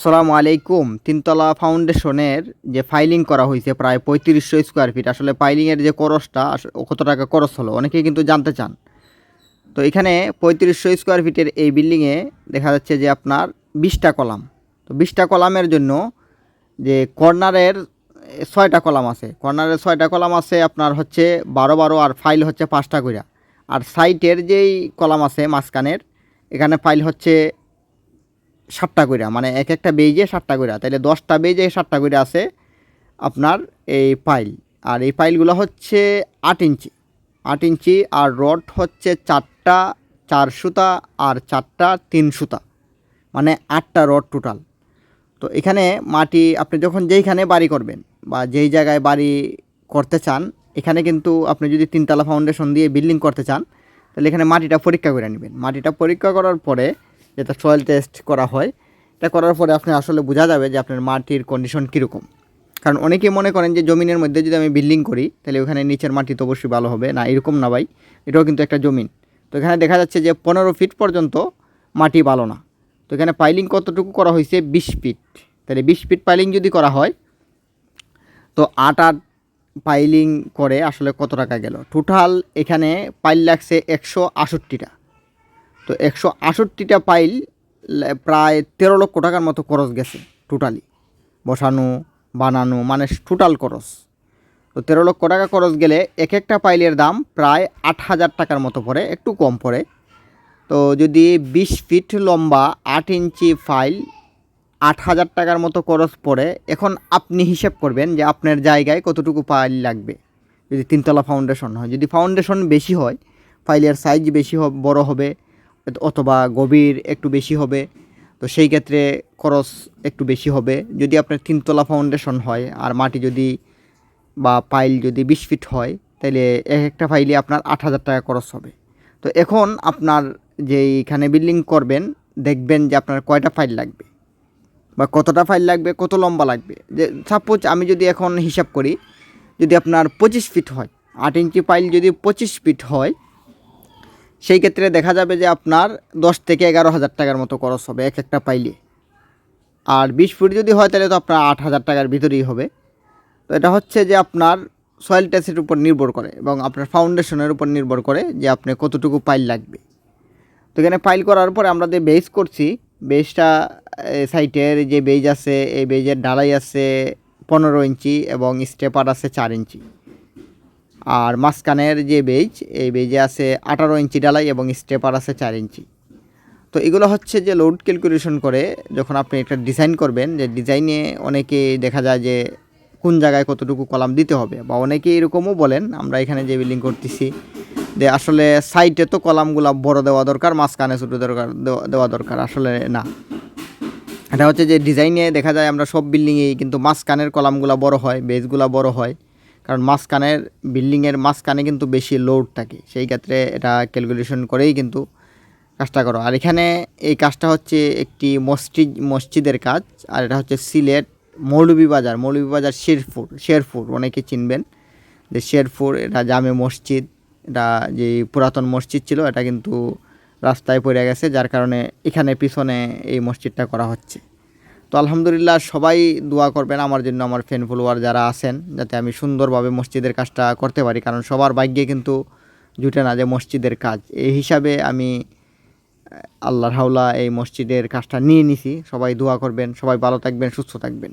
আসসালামু আলাইকুম। তিনতলা ফাউন্ডেশনের যে ফাইলিং করা হয়েছে প্রায় পঁয়ত্রিশশো স্কোয়ার ফিট আসলে ফাইলিংয়ের যে আস- কত টাকা খরচ হলো, অনেকেই কিন্তু জানতে চান। তো এখানে পঁয়ত্রিশশো স্কোয়ার ফিটের এই বিল্ডিংয়ে দেখা যাচ্ছে যে আপনার বিশটা কলাম। তো বিশটা কলামের জন্য যে কর্নারের ছয়টা কলাম আছে। কর্নারের ছয়টা কলাম আছে আপনার হচ্ছে বারো বারো আর ফাইল হচ্ছে পাঁচটা কইরা। আর সাইটের যেই কলাম আছে মাঝখানের, এখানে ফাইল হচ্ছে সাতটা কইরা মানে এক একটা বেজে সাতটা কইরা। তাহলে দশটা বেজে সাতটা কইরা আছে আপনার এই পাইল। আর এই পাইলগুলো হচ্ছে আট ইঞ্চি। আট ইঞ্চি আর রড হচ্ছে চারটা, চার সুতা আর চারটা, তিন সুতা। মানে আটটা রড টোটাল। তো এখানে মাটি আপনি যখন যেইখানে বাড়ি করবেন বা যেই জায়গায় বাড়ি করতে চান, এখানে কিন্তু আপনি যদি তিনতলা ফাউন্ডেশন দিয়ে বিল্ডিং করতে চান, তাহলে এখানে মাটিটা পরীক্ষা করে নেবেন। মাটিটা পরীক্ষা করার পরে যেটা সয়েল টেস্ট করা হয়, এটা করার পরে আপনি আসলে বোঝা যাবে যে আপনার মাটির কন্ডিশন কীরকম। কারণ অনেকেই মনে করেন যে জমিনের মধ্যে যদি আমি বিল্ডিং করি, তাহলে ওখানে নিচের মাটি তো অবশ্যই ভালো হবে। না, এরকম না ভাই, এটাও কিন্তু একটা জমিন। তো এখানে দেখা যাচ্ছে যে পনেরো ফিট পর্যন্ত মাটি ভালো না। তো এখানে পাইলিং কতটুকু করা হয়েছে? বিশ ফিট তাহলে বিশ ফিট পাইলিং যদি করা হয়, তো আট আট পাইলিং করে আসলে কত টাকা গেল? টোটাল এখানে পাইল লাগছে একশো আষট্টিটা। তো একশো আষট্টিটা পাইল প্রায় তেরো লক্ষ টাকার মতো খরচ গেছে টোটালি বসানো, বানানো মানে টোটাল খরচ। তো তেরো লক্ষ টাকা খরচ গেলে এক একটা পাইলের দাম প্রায় আট হাজার টাকার মতো পড়ে, একটু কম পড়ে। তো যদি বিশ ফিট লম্বা, আট ইঞ্চি ফাইল, আট হাজার টাকার মতো খরচ পড়ে, এখন আপনি হিসাব করবেন যে আপনার জায়গায় কতটুকু ফাইল লাগবে। যদি তিনতলা ফাউন্ডেশন হয়, যদি ফাউন্ডেশন বেশি হয় ফাইলের সাইজ বেশি বড় হবে অথবা গভীর একটু বেশি হবে, তো সেই ক্ষেত্রে খরচ একটু বেশি হবে। যদি আপনার তিনতলা ফাউন্ডেশন হয় আর মাটি যদি বা পাইল যদি বিশ ফিট হয় তাহলে এক একটা ফাইলে আপনার আট হাজার টাকা খরচ হবে। তো এখন আপনার যে এইখানে বিল্ডিং করবেন, দেখবেন যে আপনার কয়টা ফাইল লাগবে বা কতটা ফাইল লাগবে, কত লম্বা লাগবে। যে সাপোজ আমি যদি এখন হিসাব করি, যদি আপনার পঁচিশ ফিট হয়, আট ইঞ্চি পাইল যদি পঁচিশ ফিট হয় সেই ক্ষেত্রে দেখা যাবে যে আপনার দশ থেকে এগারো হাজার টাকার মতো খরচ হবে এক একটা পাইলে। আর বিশ ফুট যদি হয় তাহলে তো আপনার আট হাজার টাকার ভিতরেই হবে। তো এটা হচ্ছে যে আপনার সয়েল টেস্টের উপর নির্ভর করে এবং আপনার ফাউন্ডেশনের উপর নির্ভর করে যে আপনি কতটুকু পাইল লাগবে। তো এখানে ফাইল করার পরে আমরা যে বেস করছি বেসটা সাইটের যে বেজ আছে, এই বেজের ডালাই আছে পনেরো ইঞ্চি এবং স্টেপার আছে চার ইঞ্চি। আর মাঝখানের যে বেজ এই বেজে আছে আঠারো ইঞ্চি ডালাই এবং স্টেপার আছে চার ইঞ্চি। তো এগুলো হচ্ছে যে লোড ক্যালকুলেশন করে যখন আপনি একটা ডিজাইন করবেন, যে ডিজাইনে অনেকে দেখা যায় যে কোন জায়গায় কতটুকু কলাম দিতে হবে বা অনেকে এরকমও বলেন, আমরা এখানে যে বিল্ডিং করতেছি যে আসলে সাইডে তো কলামগুলো বড় দেওয়া দরকার, মাঝখানে ছোটো দরকার, দেওয়া- দরকার, আসলে না। এটা হচ্ছে যে ডিজাইনে দেখা যায় আমরা সব বিল্ডিংয়েই কিন্তু মাঝখানের কলামগুলো বড় হয় বেজগুলো বড় হয়। কারণ মাঝখানের বিল্ডিংয়ের মাঝখানে কিন্তু বেশি লোড থাকে। সেই ক্ষেত্রে এটা ক্যালকুলেশন করেই কিন্তু কাজটা করো। আর এখানে এই কাজটা হচ্ছে একটি মসজিদ, মসজিদের কাজ। আর এটা হচ্ছে সিলেট মৌলভীবাজার মৌলভীবাজার শেরপুর শেরপুর, অনেকে চিনবেন। যে শেরপুর, এটা জামে মসজিদ, এটা যে পুরাতন মসজিদ ছিল, এটা কিন্তু রাস্তায় পড়ে গেছে, যার কারণে এখানে পিছনে এই মসজিদটা করা হচ্ছে। তো আলহামদুলিল্লাহ সবাই দোয়া করবেন আমার জন্য, আমার ফ্যান ফলোয়ার যারা আছেন, যাতে আমি সুন্দরভাবে মসজিদের কাজটা করতে পারি। কারণ সবার ভাগ্যে কিন্তু জুটে না যে মসজিদের কাজ। এই হিসাবে আমি আল্লাহ হাওলা এই মসজিদের কাজটা নিয়ে নিছি। সবাই দোয়া করবেন, সবাই ভালো থাকবেন, সুস্থ থাকবেন।